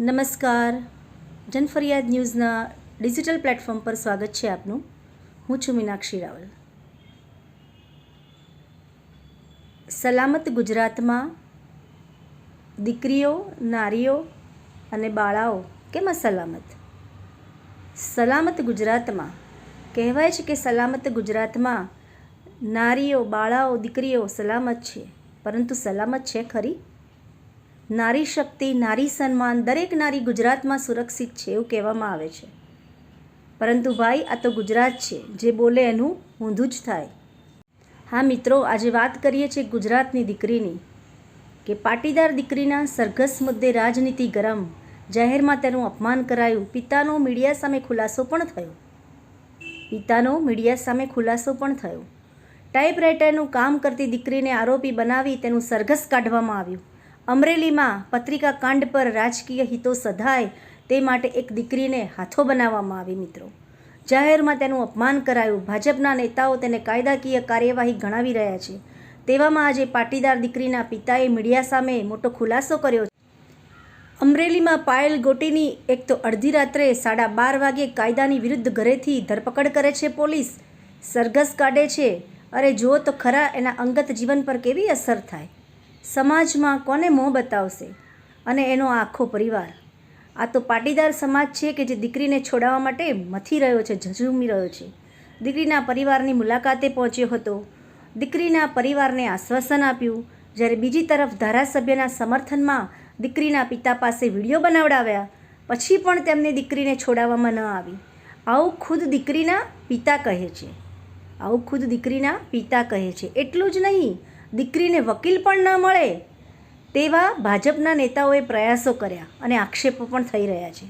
નમસ્કાર. જનફરિયાદ ન્યૂઝના digital platform પર સ્વાગત છે આપનું. હું છું મીનાક્ષી રાવલ. સલામત ગુજરાતમાં દીકરીઓ, નારીઓ અને બાળાઓ કેમ સલામત સલામત ગુજરાતમાં, કહેવાય છે કે સલામત ગુજરાતમાં નારીઓ, બાળાઓ, દીકરીઓ સલામત છે, પરંતુ સલામત છે ખરી? નારી શક્તિ, નારી સન્માન દરેક નારી ગુજરાતમાં સુરક્ષિત છે એવું કહેવામાં આવે છે. પરંતુ ભાઈ, આ તો ગુજરાત છે. જે બોલે એનું ઊંધું જ થાય. હા મિત્રો, આજે વાત કરીએ છીએ ગુજરાતની દીકરીની. કે પાટીદાર દીકરીના સરઘસ મુદ્દે રાજનીતિ ગરમ. જાહેરમાં તેનું અપમાન કરાયું. પિતાનો મીડિયા સામે ખુલાસો પણ થયો. પિતાનો મીડિયા સામે ખુલાસો પણ થયો. ટાઈપરાઇટરનું કામ કરતી દીકરીને આરોપી બનાવી તેનું સરઘસ કાઢવામાં આવ્યું. અમરેલીમાં પત્રિકા કાંડ પર રાજકીય હિતો સધાય તે માટે એક દીકરીને હાથો બનાવવામાં આવી મિત્રો. જાહેરમાં તેનું અપમાન કરાયું. ભાજપના નેતાઓ તેને કાયદાકીય કાર્યવાહી ગણાવી રહ્યા છે. તેવામાં આજે પાટીદાર દીકરીના પિતાએ મીડિયા સામે મોટો ખુલાસો કર્યો અમરેલીમાં પાયલ ગોટીની એક તો અડધી રાત્રે સાડા બાર વાગે કાયદાની વિરુદ્ધ ઘરેથી ધરપકડ કરે છે પોલીસ. સરઘસ કાઢે છે. અરે જુઓ તો ખરા એના અંગત જીવન પર કેવી અસર થાય. સમાજમાં કોને મોં બતાવશે? અને એનો આખો પરિવાર? આ તો પાટીદાર સમાજ છે કે જે દીકરીને છોડાવવા માટે મથી રહ્યો છે, ઝઝુમી રહ્યો છે. દીકરીના પરિવારની મુલાકાતે પહોંચ્યો હતો. દીકરીના પરિવારને આશ્વાસન આપ્યું. જ્યારે બીજી તરફ ધારાસભ્યના સમર્થનમાં દીકરીના પિતા પાસે વીડિયો બનાવડાવ્યા, પછી પણ તેમની દીકરીને છોડાવવામાં ન આવી. આવું ખુદ દીકરીના પિતા કહે છે. આવું ખુદ દીકરીના પિતા કહે છે. એટલું જ નહીં દીકરીને વકીલ પણ ન મળે તેવા ભાજપના નેતાઓએ પ્રયાસો કર્યા અને આક્ષેપો પણ થઈ રહ્યા છે.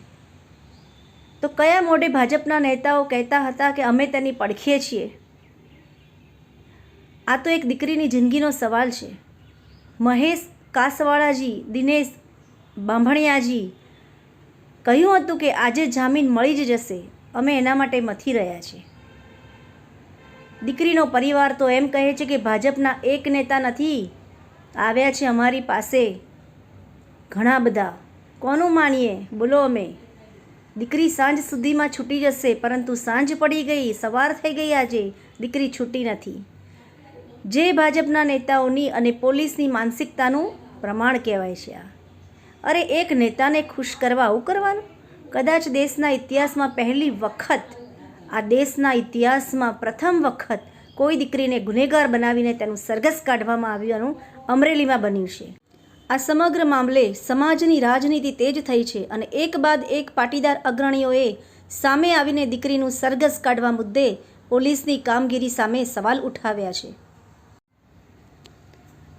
તો કયા મોઢે ભાજપના નેતાઓ કહેતા હતા કે અમે તેની પડખીએ છીએ? આ તો એક દીકરીની જિંદગીનો સવાલ છે. મહેશ કાસવાળાજી, દિનેશ બાંભણિયાજી કહ્યું હતું કે આજે જામીન મળી જ જશે. અમે એના માટે મથી રહ્યા છીએ. દીકરીનો પરિવાર તો એમ કહે છે કે ભાજપના એક નેતા નથી. આવ્યા છે અમારી પાસે. ઘણા બધા. કોનું માનીએ? બોલો અમે. દીકરી સાંજ સુધીમાં છૂટી જશે, પરંતુ સાંજ પડી ગઈ, સવાર થઈ ગઈ આજે. દીકરી છૂટી નથી. જે ભાજપના નેતાઓની અને પોલીસની માનસિકતાનું પ્રમાણ કહેવાય છે આ. અરે એક નેતાને ખુશ કરવા આવું કરવાનું? કદાચ દેશના ઇતિહાસમાં પહેલી વખત આ દેશના ઇતિહાસમાં પ્રથમ વખત કોઈ દીકરીને ગુનેગાર બનાવીને તેનું સરઘસ કાઢવામાં આવ્યાનું અમરેલીમાં બન્યું છે. આ સમગ્ર મામલે સમાજની રાજનીતિ તેજ થઈ છે અને એક બાદ એક પાટીદાર અગ્રણીઓએ સામે આવીને દીકરીનું સરઘસ કાઢવા મુદ્દે પોલીસની કામગીરી સામે સવાલ ઉઠાવ્યા છે.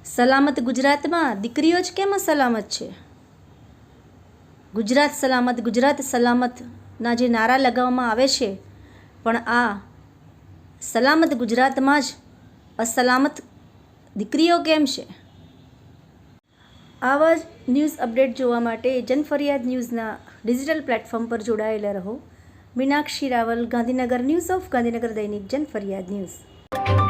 સલામત ગુજરાતમાં દીકરીઓ જ કેમ સલામત છે? ગુજરાત સલામત, ગુજરાત સલામતના જે નારા લગાવવામાં આવે છે પણ આ સલામત ગુજરાતમાં જ અસલામત દીકરીઓ કેમ છે? આવા જ ન્યૂઝ અપડેટ જોવા માટે જનફરિયાદ ન્યૂઝના ડિજિટલ પ્લેટફોર્મ પર જોડાયેલા રહો. મીનાક્ષી રાવલ, ગાંધીનગર, ન્યૂઝ ઓફ ગાંધીનગર દૈનિક જનફરિયાદ ન્યૂઝ.